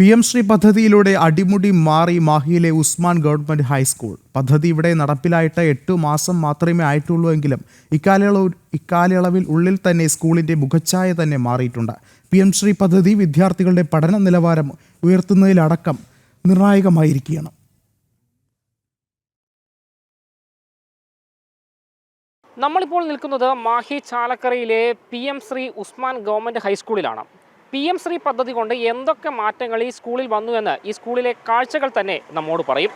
P M Shri പദ്ധതിയിലൂടെ അടിമുടി മാറി മാഹിയിലെ ഉസ്മാൻ ഗവൺമെന്റ് ഹൈസ്കൂൾ. പദ്ധതി ഇവിടെ നടപ്പിലായിട്ട് എട്ടു മാസം മാത്രമേ ആയിട്ടുള്ളൂ എങ്കിലും ഇക്കാലയളവ് ഇക്കാലയളവിൽ ഉള്ളിൽ തന്നെ സ്കൂളിന്റെ മുഖച്ഛായ തന്നെ മാറിയിട്ടുണ്ട്. പി എം ശ്രീ പദ്ധതി വിദ്യാർത്ഥികളുടെ പഠന നിലവാരം ഉയർത്തുന്നതിലടക്കം നിർണായകമായിരിക്കുകയാണ്. നമ്മളിപ്പോൾ നിൽക്കുന്നത് Mahe ചാലക്കരയിലെ P M Shri Usman government ഹൈസ്കൂളിലാണ്. P M Shri പദ്ധതി കൊണ്ട് എന്തൊക്കെ മാറ്റങ്ങൾ ഈ സ്കൂളിൽ വന്നു എന്ന് ഈ സ്കൂളിലെ കാഴ്ചകൾ തന്നെ നമ്മോട് പറയും.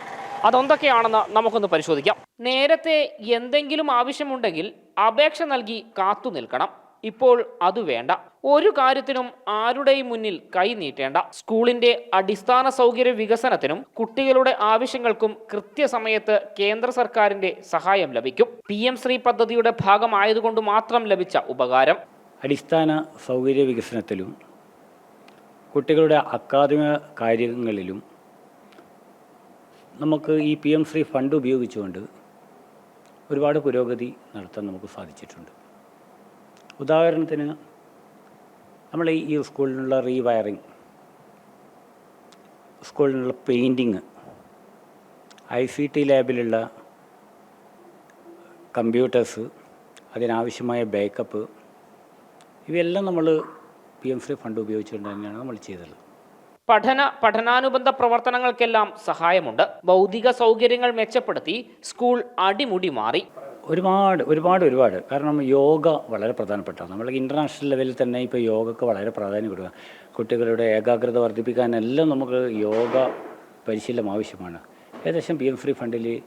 അതെന്തൊക്കെയാണെന്ന് നമുക്കൊന്ന് പരിശോധിക്കാം. നേരത്തെ എന്തെങ്കിലും ആവശ്യമുണ്ടെങ്കിൽ അപേക്ഷ നൽകി കാത്തു നിൽക്കണം. ഇപ്പോൾ അത് വേണ്ട. ഒരു കാര്യത്തിനും ആരുടെയും മുന്നിൽ കൈ നീട്ടേണ്ട. സ്കൂളിന്റെ അടിസ്ഥാന സൗകര്യ വികസനത്തിനും കുട്ടികളുടെ ആവശ്യങ്ങൾക്കും കൃത്യസമയത്ത് കേന്ദ്ര സർക്കാരിന്റെ സഹായം ലഭിക്കും. പി എം ശ്രീ പദ്ധതിയുടെ ഭാഗമായതുകൊണ്ട് മാത്രം ലഭിച്ച ഉപകാരം. അടിസ്ഥാന സൗകര്യ വികസനത്തിലും കുട്ടികളുടെ അക്കാദമിക കാര്യങ്ങളിലും നമുക്ക് ഈ പി എം ശ്രീ ഫണ്ട് ഉപയോഗിച്ചുകൊണ്ട് ഒരുപാട് പുരോഗതി നടത്താൻ നമുക്ക് സാധിച്ചിട്ടുണ്ട്. ഉദാഹരണത്തിന് നമ്മൾ ഈ സ്കൂളിനുള്ള റീവയറിങ് സ്കൂളിനുള്ള പെയിന്റിങ് ഐ സി ടി ലാബിലുള്ള കമ്പ്യൂട്ടേഴ്സ് അതിനാവശ്യമായ ബാക്കപ്പ് ഇവയെല്ലാം നമ്മൾ പി എം ശ്രീ ഫണ്ട് ഉപയോഗിച്ചുകൊണ്ട് തന്നെയാണ് നമ്മൾ ചെയ്തത്. പഠന പഠനാനുബന്ധ പ്രവർത്തനങ്ങൾക്കെല്ലാം സഹായമുണ്ട്. ഭൗതിക സൗകര്യങ്ങൾ മെച്ചപ്പെടുത്തി സ്കൂൾ അടിമുടി മാറി. ഒരുപാട് ഒരുപാട് ഒരുപാട്. കാരണം യോഗ വളരെ പ്രധാനപ്പെട്ടതാണ്. നമ്മൾ ഇന്റർനാഷണൽ ലെവലിൽ തന്നെ ഇപ്പോൾ യോഗക്ക് വളരെ പ്രാധാന്യം കൊടുക്കുക. കുട്ടികളുടെ ഏകാഗ്രത വർദ്ധിപ്പിക്കാനെല്ലാം നമുക്ക് യോഗ പരിശീലനം ആവശ്യമാണ്. ഏകദേശം പി എം ഫ്രീ ഫണ്ടിൽ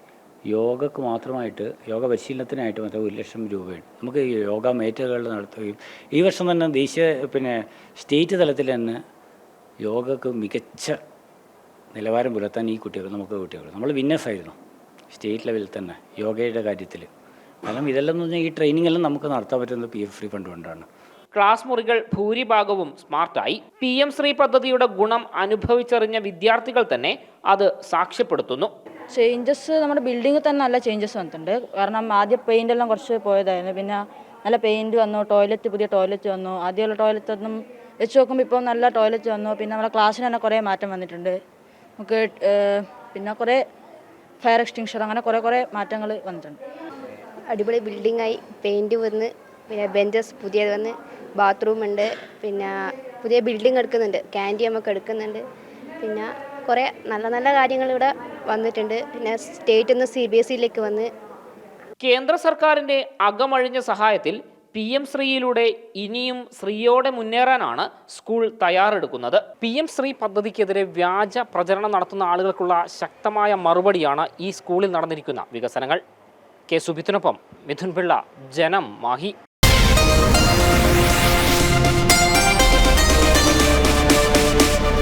യോഗക്ക് മാത്രമായിട്ട് യോഗ പരിശീലനത്തിനായിട്ട് മറ്റേ ഒരു ലക്ഷം രൂപയാണ് നമുക്ക് ഈ യോഗ മേറ്റുകൾ നടത്തുകയും ഈ വർഷം തന്നെ ദേശീയ പിന്നെ സ്റ്റേറ്റ് തലത്തിൽ തന്നെ യോഗക്ക് മികച്ച നിലവാരം പുലർത്താൻ ഈ കുട്ടികൾ നമുക്ക് കുട്ടികൾ നമ്മൾ വിന്നേഴ്സ് ആയിരുന്നു സ്റ്റേറ്റ് ലെവലിൽ തന്നെ യോഗയുടെ കാര്യത്തിൽ. കാരണം ഇതെല്ലാം എന്ന് പറഞ്ഞാൽ ഈ ട്രെയിനിങ് എല്ലാം നമുക്ക് നടത്താൻ പറ്റുന്നത് പി എഫ് ഫ്രീ ഫണ്ട് കൊണ്ടാണ്. ക്ലാസ് മുറികൾ ഭൂരിഭാഗവും സ്മാർട്ടായി പി എം ശ്രീ പദ്ധതിയുടെ ഗുണം അനുഭവിച്ചറിഞ്ഞ വിദ്യാർത്ഥികൾ തന്നെ അത് സാക്ഷ്യപ്പെടുത്തുന്നു. ചേഞ്ചസ് നമ്മുടെ ബിൽഡിങ്ങിൽ തന്നെ നല്ല ചേഞ്ചസ് വന്നിട്ടുണ്ട്. കാരണം ആദ്യം പെയിന്റ് എല്ലാം കുറച്ച് പോയതായിരുന്നു. പിന്നെ നല്ല പെയിന്റ് വന്നു ടോയ്ലറ്റ് പുതിയ ടോയ്ലറ്റ് വന്നു. ആദ്യമുള്ള ടോയ്ലറ്റ് ഒന്നും വെച്ച് നോക്കുമ്പോൾ ഇപ്പോൾ നല്ല ടോയ്ലറ്റ് വന്നു. പിന്നെ നമ്മുടെ ക്ലാസ്സിന് തന്നെ കുറേ മാറ്റം വന്നിട്ടുണ്ട്. നമുക്ക് പിന്നെ കുറേ ഫയർ എക്സ്റ്റിങ്ഷർ അങ്ങനെ കുറേ കുറേ മാറ്റങ്ങൾ വന്നിട്ടുണ്ട്. അടിപൊളി ബിൽഡിങ്ങായി പെയിന്റ് വന്ന് പിന്നെ ബെഞ്ചസ് പുതിയത് വന്ന് ബാത്റൂം ഉണ്ട്. പിന്നെ പുതിയ ബിൽഡിംഗ് എടുക്കുന്നുണ്ട്. ക്യാന്റീൻ നമുക്ക് എടുക്കുന്നുണ്ട്. പിന്നെ കുറേ നല്ല നല്ല കാര്യങ്ങൾ ഇവിടെ വന്നിട്ടുണ്ട്. പിന്നെ സ്റ്റേറ്റിൽ നിന്ന് സി ബി എസ് സിയിലേക്ക് വന്ന് കേന്ദ്ര സർക്കാരിന്റെ അകമഴിഞ്ഞ സഹായത്തിൽ പി എം ശ്രീയിലൂടെ ഇനിയും ശ്രീയോടെ മുന്നേറാനാണ് സ്കൂൾ തയ്യാറെടുക്കുന്നത്. പി എം ശ്രീ പദ്ധതിക്കെതിരെ വ്യാജ പ്രചരണം നടത്തുന്ന ആളുകൾക്കുള്ള ശക്തമായ മറുപടിയാണ് ഈ സ്കൂളിൽ നടന്നിരിക്കുന്ന വികസനങ്ങൾ. കെ സുബിത്തിനൊപ്പം മിഥുൻ പിള്ള ജനം മാഹി.